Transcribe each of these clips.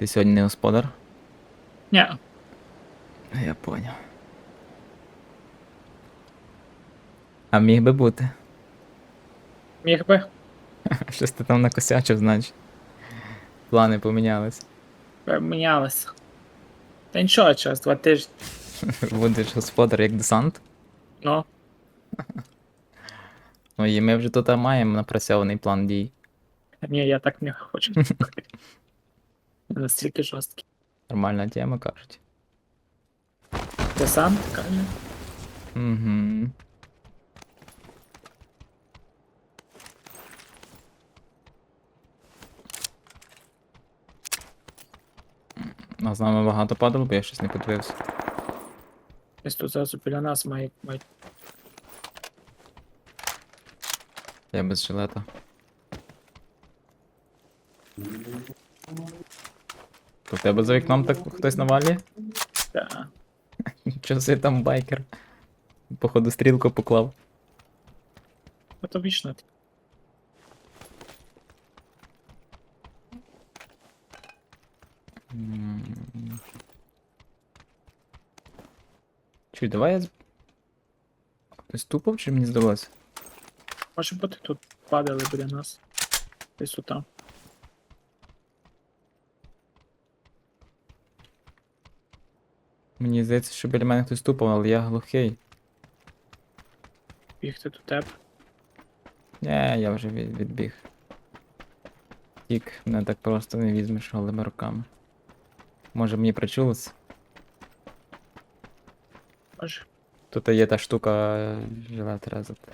Ти сьогодні не господар? Ні, Я поняв. А міг би бути. міг би. Щось ти там накосячив, значить. Плани помінялись. Помінялися. Та нічого, через два тижні. Будеш господар як десант. Ну, Ну і ми вже тут маємо напрацьований план дій. ні, я так не хочу. Настільки жорсткий. Нормальна тема, кажуть. Ти сам каже. Угу. А з нами багато падало, бо я щось не подивився. Ось тут зразу біля нас має, має. Я без жилета. То в тебе за вікном так хтось навалює? Та, Чого си там байкер? Походу стрілку поклав. то вічно. Чуй, давай я. Хтось тупав чи мені здалося? Може бути тут падали біля нас. Десь тут там. Мені здається, що біля мене хтось тупав, але я глухий. Бігти до тебе. Ні, я вже від, відбіг. Тік, мене так просто не візьмеш голими руками. Може мені причулось? Може. Тут є та штука е, жилет резати.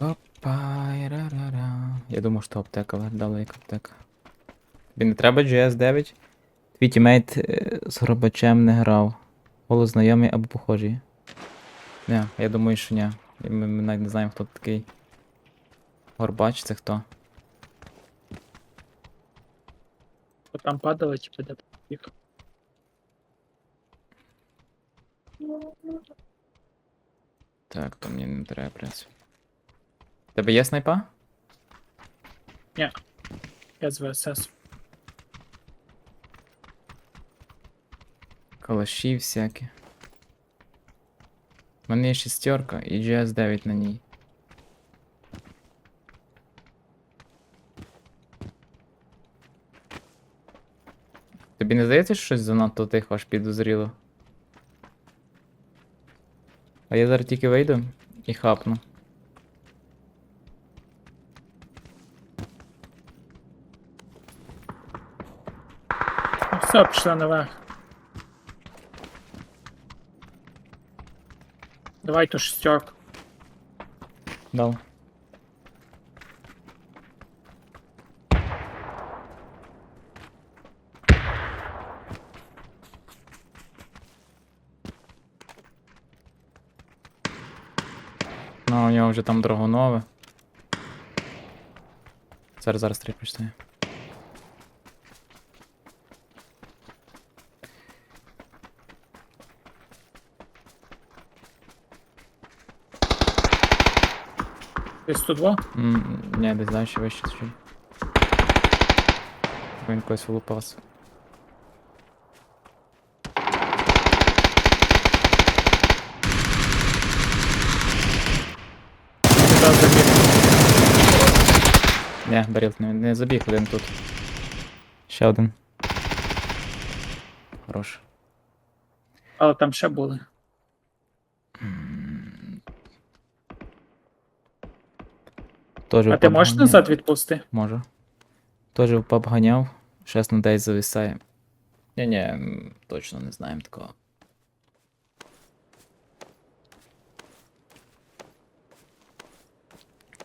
Опа, ра-ра-ра. Я думав, що аптека виглядала як аптека. Тобі не треба GS9? Твій тімейт е, з гробачем не грав. Голос знайомий або похожий. Не, я думаю, що ні. Ми, ми навіть не знаємо, хто такий. Горбач це хто? Там падали, типу, де біг. Так, то мені не треба працю. Тебе є снайпа? Я з ВСС. Калаші всякі. У мене є шістерка і GS9 на ній. Тобі не здається, що щось занадто тихо аж підозріло? А я зараз тільки вийду і хапну. Ну все, пішли наверх. Давай ту шестерку. Дав. Ну, у нього вже там драгонове. Зараз, зараз три почне. Тут два. М, Ні, десь далі вище чуть. Він когось забіг. Ні, Баріл, не, не забіг один тут. Ще один. Хорош. Але там ще були. Тоже А в ти можеш назад відпусти? Можу. Тоже в паб ганяв. Щас на десь зависає. Ні-ні, м, точно не знаємо такого.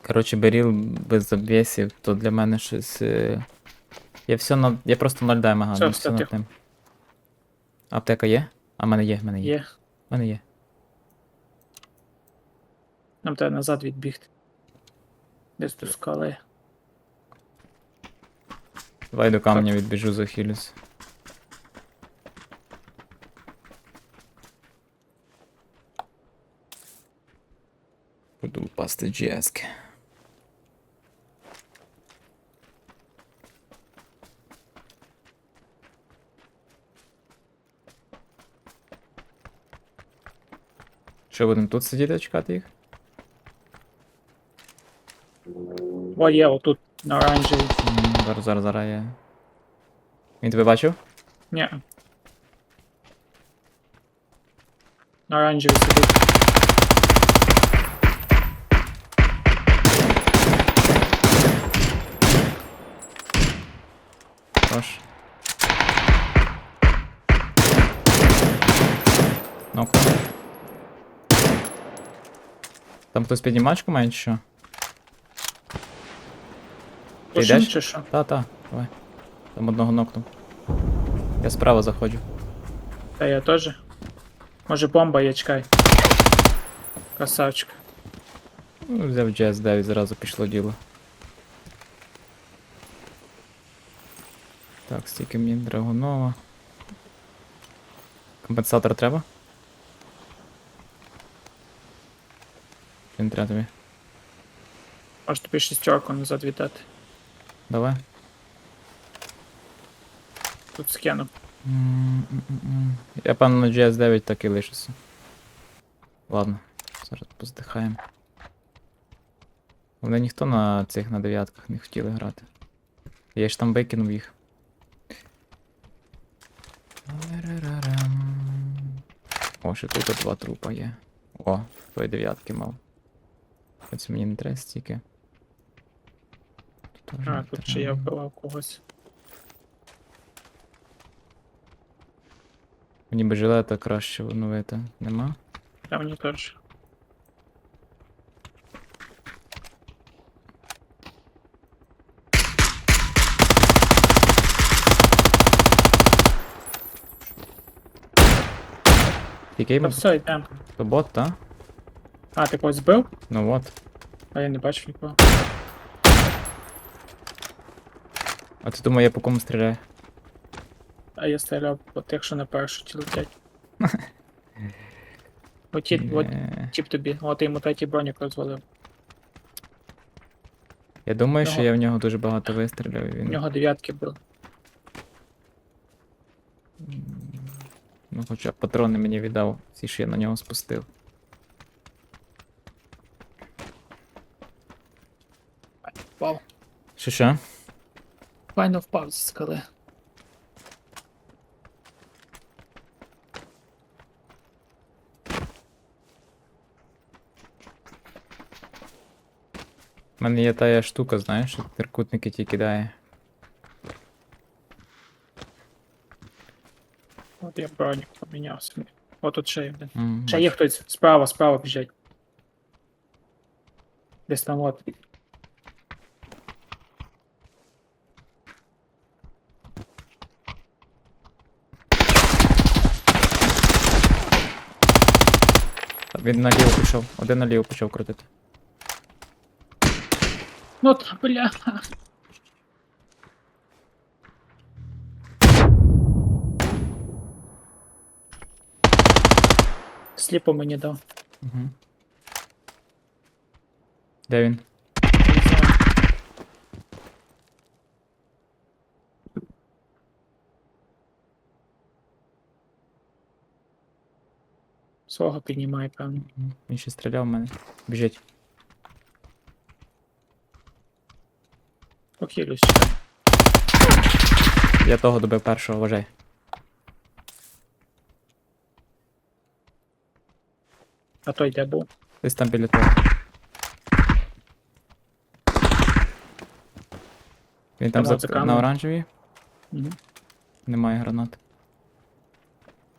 Коротше, беріл без обвісів, то для мене щось. е, Я все на. Я просто 0 даймага, Все, ну, все, все над тихо. тим. Аптека є? А в мене є, в мене є. Є. В мене є. Нам треба назад відбігти. Десь до скали. Давай до камня відбіжу захилюсь. Буду упасти джески. Що будемо тут сидіти, чекати їх? О, є, отут на оранжевій. М, Зараз, зараз, зараз я. Він тебе бачив? Ні. На оранжевій сидить. Хорош. Ну Там хтось піднімачку має чи що? Ти Пушим йдеш? чи що? Та-та, давай. Там одного нокнув. Я справа заходжу. Та я теж. Може бомба є, чекай. Красавчик. Ну, взяв GS9, зразу пішло діло. Так, стільки мені драгунова. Компенсатор треба? Чи не треба тобі? Може тобі шістерку назад віддати. Давай. Тут скину. М-м-м-м. Я певно на GS9 так і лишуся. Ладно, зараз поздихаємо. Вони ніхто на цих на дев'ятках не хотіли грати. Я ж там викинув їх. О, ще тут два трупа є. О, той дев'ятки мав. Хоч мені не треба стільки. Теж А, не тут ще я треба. вбивав когось. Мені би жилета краще оновити. Нема? Та мені теж. Який Та ми? все, йдемо. То бот, та? А, ти когось збив? Ну от. А я не бачив нікого. А ти думав, я по кому стріляю? А я стріляв по тих, що на першу ті летять. От Ні. тіп тобі, от йому третій бронік розвалив. Я думаю, що я в нього дуже багато вистрілив. і У Він... нього дев'ятки були. Ну, хоча б патрони мені віддав, ці що я на нього спустив. Впав. Що що? Файно впав зі скали. У мене є тая штука, знаєш, що трикутники ті кидає. От я бронік поміняв собі. От тут ще є один. Ще є хтось справа, справа біжать. Десь там от. Він наліво пішов, один наліво почав крутити. Ну та бля. Сліпо мені дав. Угу. Де він? Не знаю. Свого піднімає, певно. Він ще стріляв в мене. Біжить. Похилюсь. Я того добив першого, вважай. А той де був? Десь там біля того. Він там Там за... от на оранжевій? Угу. Немає гранат.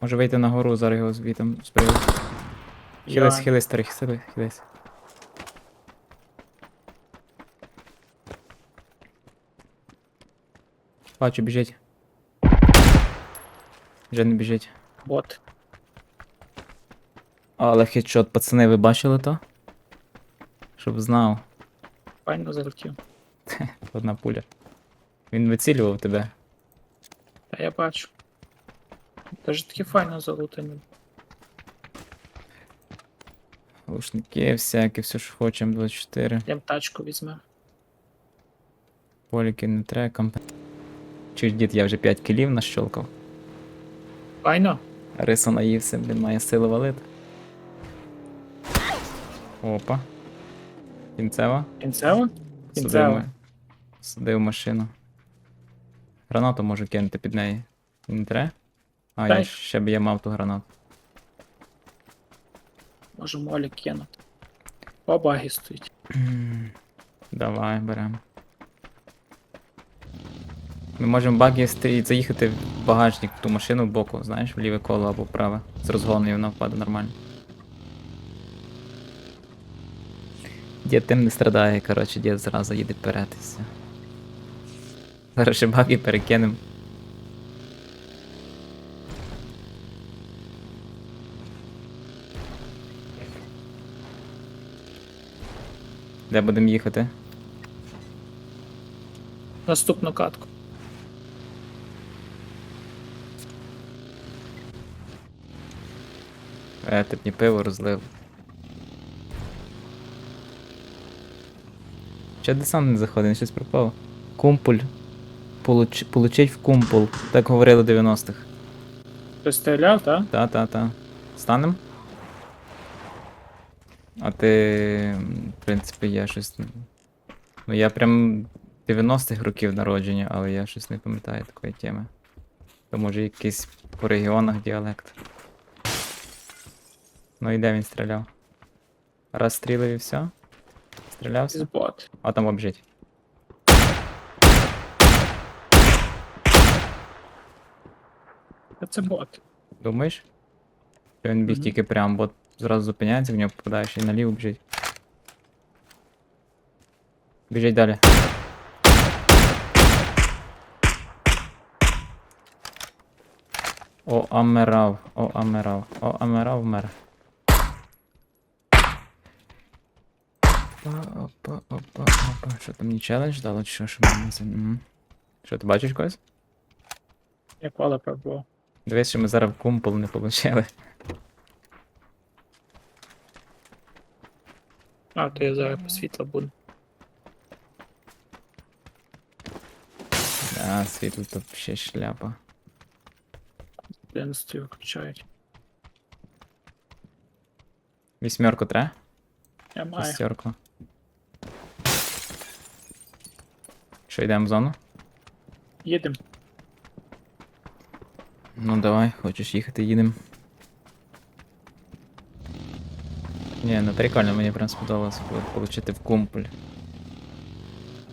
Може вийти на гору, зараз його звітом збрили. Хились, Я- хились, старий, хились, хились. Бачу, біжить. Вже не біжить. Бот. Але хедшот, пацани, ви бачили то? Щоб знав, Файно залетів. одна пуля. Він вицілював тебе. Та я бачу. Даже такі файно залутані. Лушники всякі, все що хочемо, 24. Йдем тачку візьме. Поліки не треба, комп... Чуєш, дід, я вже 5 кілів нащолкав. Файно? Риса наївся, блін, має сили валити. Опа. Кінцева. Кінцево? Кінцево. ма- садив машину. Гранату можу кинути під неї. Не треба? А, я Дай. ще б я мав ту гранату. Можу молі кинути. По багі стоїть. Давай, беремо. Ми можемо баги стрій заїхати в багажник в ту машину в боку, знаєш, в ліве коло або вправе. З розгону і вона впаде нормально. Дід тим не страдає, коротше, дід зразу їде вперед і все. Зараз ще баги перекинемо. Де будемо їхати? Наступну катку. Е, ти б мені пиво розлив. Ще десант не заходить, він щось пропав. Кумпуль. Получ... Получить в кумпул. Так говорили в 90-х. Хтось стріляв, так? Та-та-та. Станем? А ти. Принципі, я щось. Ну я прям 90-х років народження, але я щось не пам'ятаю такої теми. То може якийсь по регіонах діалект. Ну і де він стріляв? Раз стрілив і все? Стрілявся? Збот. А там обжить. Це бот. Думаєш? Що він біг Мгм. тільки прям, бо зразу зупиняється, в нього попадаєш і наліво біжить. Біжить далі. О, Амерав, о, Амерав, о, Амерав мер. Опа, опа, опа, опа. Що там мені челендж дало, чи що, що мені це? Мгм. Що, ти бачиш когось? Як валепер був. Дивись, що ми зараз в кумпол не получили. А, то я зараз по світло буду. Да, світло тут ще шляпа. 11 виключають. Вісьмерку тре? Я маю. Шестерку. Що, йдемо в зону? Їдем. Ну давай, хочеш їхати, їдемо. Ні, ну прикольно, мені прям сподобалось по- получити в кумполь.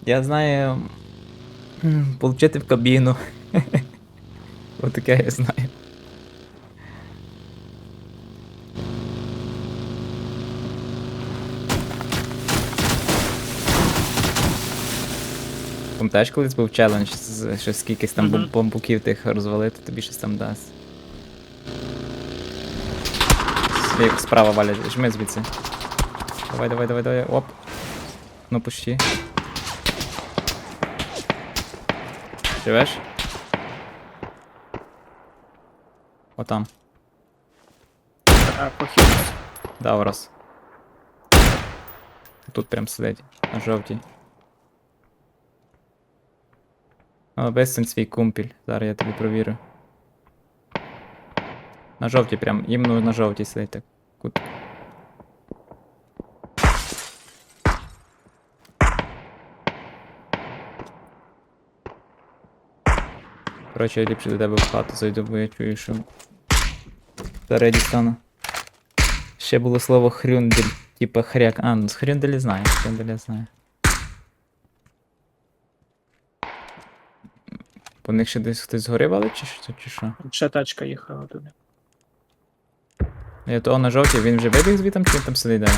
Я знаю. Получити в кабіну. Отаке я знаю. Пам'ятаєш, колись був челендж, що скількись там Мгм. бом- бомбуків тих розвалити, тобі щось там дасть. Справа валять, жми звідси. Давай, давай, давай, давай. Оп. Ну почти. Живеш? Отам. А, похід. Дав раз. Тут прям сидить, на жовтій. О, безсен свій кумпіль. Зараз я тобі провірю. На жовтій прям, іменно на жовтій сидить так. Кут. Коротше, я ліпше до тебе в хату зайду, бо я чую, що зараз дістану. Ще було слово хрюндель, типа хряк. А, ну з хрюнделі знаю, хрюндель я знаю. По них ще десь хтось згорів, але чи що? Чи що? Ще тачка їхала туди. Я того на жовтій, він вже вибіг звітом, чи він там сидить далі?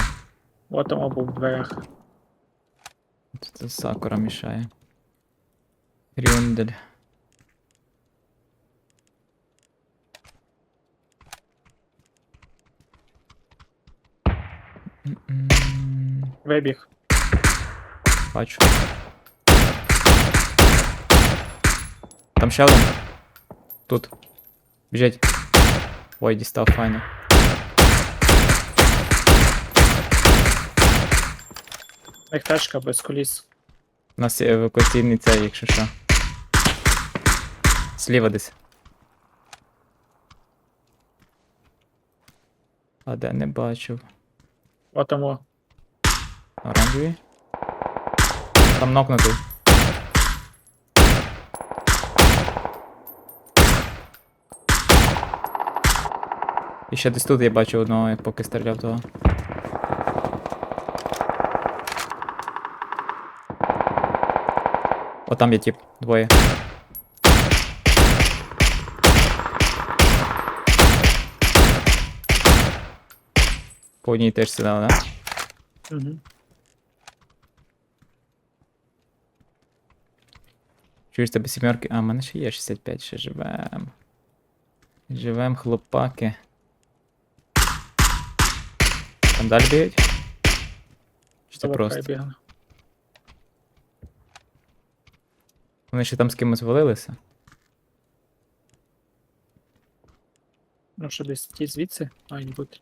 От там був в дверях. Це сакура мішає. Хрюндель. Вибіг. Бачу. Там ще один. Тут. Біжить. Ой, дістав файно. Них тачка без коліс. У нас є евакуаційний цей, якщо що. Зліва десь. А де не бачив. От там о, Оранжеві. Там нокнутий. І ще десь тут я бачу одного, як поки стріляв того. О, там є тип, двоє. По одній теж сідали, да? Угу. Чуєш тебе сімерки? А, в мене ще є 65, ще живем. Живем, хлопаки. Там далі бігають? Чи це просто? Вони ще там з кимось валилися? Ну що десь ті звідси мають бути.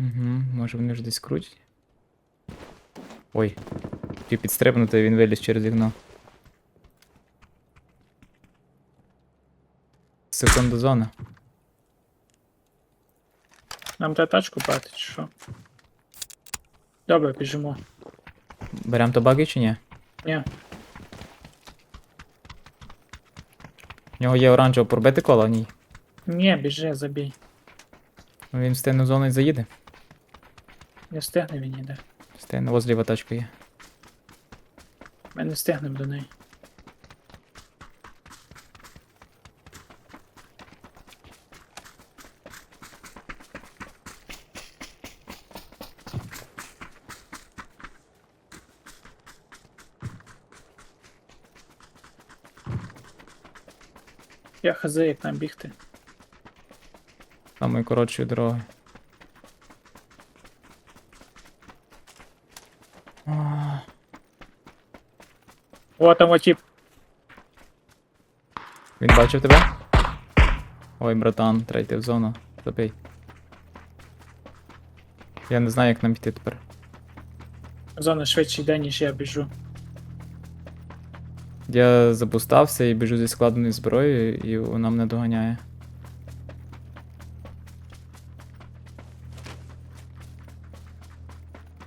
Угу, може вони ж десь крутять. Ой. Хотів підстрибнути, він виліз через вікно. Секунду зона. Нам треба тачку брати, чи що? Добре, біжимо. Берем то баги чи ні? Ні, В нього є оранжево пробити коло, ні. ні, біжи, забій. Ну, Він в зону і заїде. Не встигне він іде. Встигне, ось ліва тачка є. Ми не встигнемо до неї. Я хз, як нам бігти. Самої коротшої дороги. О, там отіп. Він бачив тебе? Ой, братан, третя в зону. Забий. Я не знаю, як нам йти тепер. Зона швидше йде, ніж я біжу. Я забустався і біжу зі складеною зброєю, і вона мене доганяє.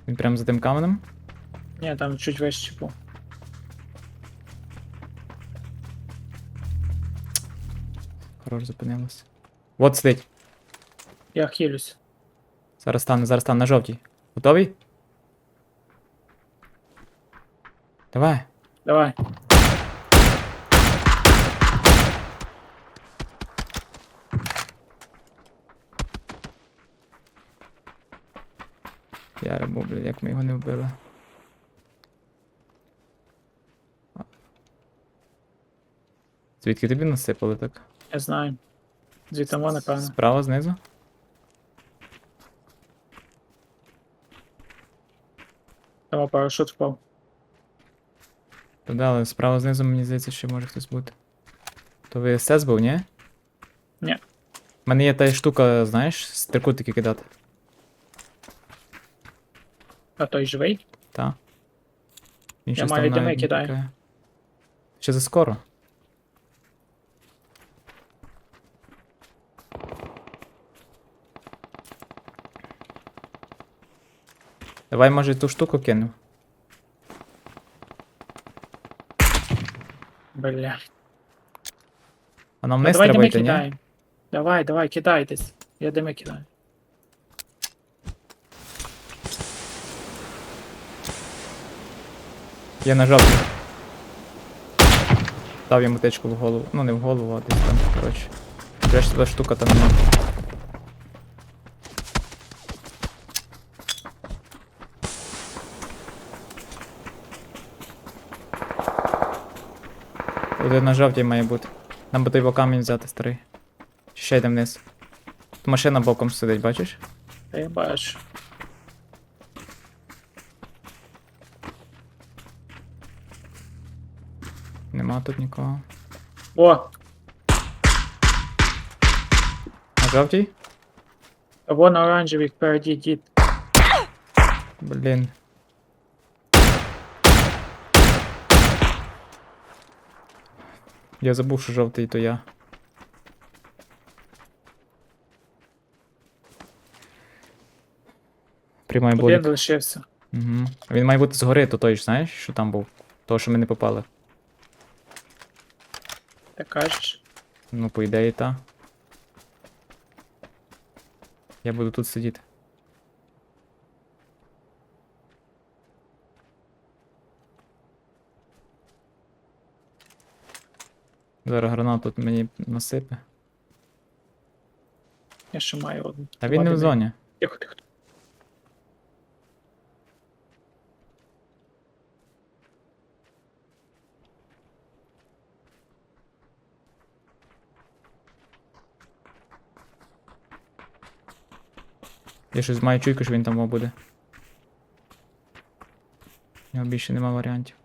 Він прямо за тим каменем? Ні, там чуть вище був. Хорош зупинилась. Вот сидить. Я хилюсь. Зараз стане, зараз стане на жовтій. Готовий? Давай. Давай. Я рибу, блядь, як ми його не вбили. Звідки тобі насипали так? Я знаю. Звідти вон, напевно. Справа знизу? Там парашут впав. Та да, але справа знизу, мені здається, ще може хтось бути. То ви СС був, ні? Ні. У мене є та штука, знаєш, з трикутики кидати. А той живий? Та. Він Я щось маю там дими навіть не кидаю. тікає. Ще за Давай, може, ту штуку кину. Бля. А нам Ну, не давай треба йти, ні? кидаємо. Давай, давай, кидайтесь. Я дими кидаю. Я на жовтий. Дав йому течку в голову. Ну не в голову, а десь там, коротше. Решта та штука там нема. Один на жовтій має бути. Нам би той камінь взяти старий. Чи Ще йде вниз. Тут машина боком сидить, бачиш? Та я бачу. Нема тут нікого. О, На жовтій? вон оранжевий впереді дід. Блін. Я забув, що жовтий то я. Приймай Один болік. лишився. Угу. Він має бути згори, то той ж, знаєш, що там був? Того, що ми не попали. Ти кажеш. Ну, по ідеї, та. Я буду тут сидіти. Зараз гранату тут мені насипе. Я ще маю одну. А він не в зоні. Тихо, тихо. Я щось маю чуйку, що він там буде. У нього більше нема варіантів.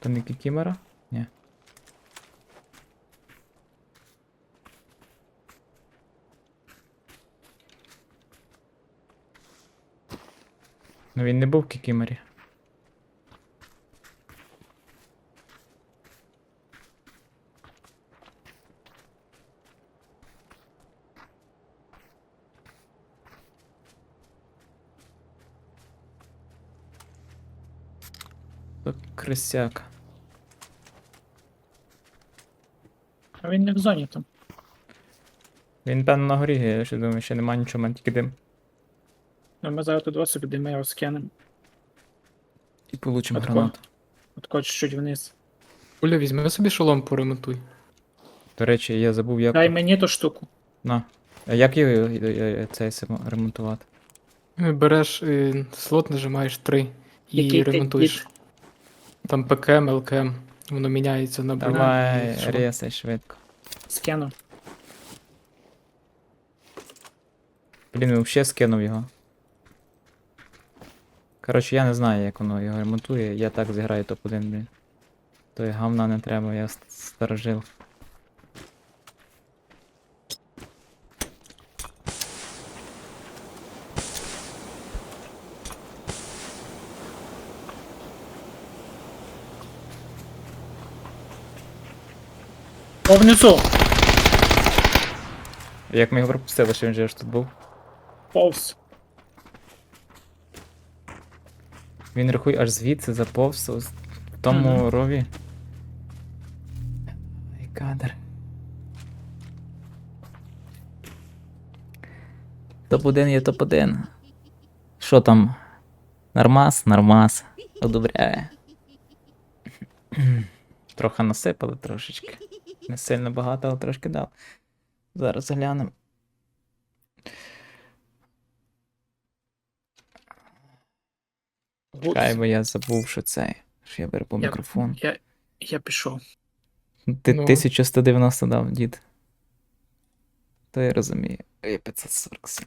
То не кікімера? Ні. Ну він не був в кікімері. Крисяк. А він не в зоні там. Він певно на горі, я ще думаю, ще нема нічого, мене тільки дим. Ну, ми зараз тут два собі де ми його скинемо. І получимо Отко. гранату. От хоч чуть вниз. Оля, візьми собі шолом поремонтуй. До речі, я забув, як. Дай мені ту штуку. На. А як його е, е, цей симо- ремонтувати? Е, Береш е, слот, нажимаєш 3 і Який ти ремонтуєш. дід? Там ПКМ, ЛКМ. Воно міняється на броню. Давай, що? ресай швидко. Скину. Блін, він взагалі скинув його. Коротше, я не знаю, як воно його ремонтує. Я так зіграю топ-1, блін. То гавна не треба, я ст- старожил. О, внизу! Як ми його пропустили, що він же ж тут був? Повз. Він рахує аж звідси заповз в тому Мгм. рові. Ай, кадр. Топ-1 є топ-1. Що там? Нормас, нормас. Одобряє. Трохи насипали трошечки. Не сильно багато, але трошки дав. Зараз глянемо. Гуц. Хай бо я забув, що це. Що я беру по Я- мікрофон. Я, я пішов. Ти Ну. 1190 дав, дід. То я розумію. 547.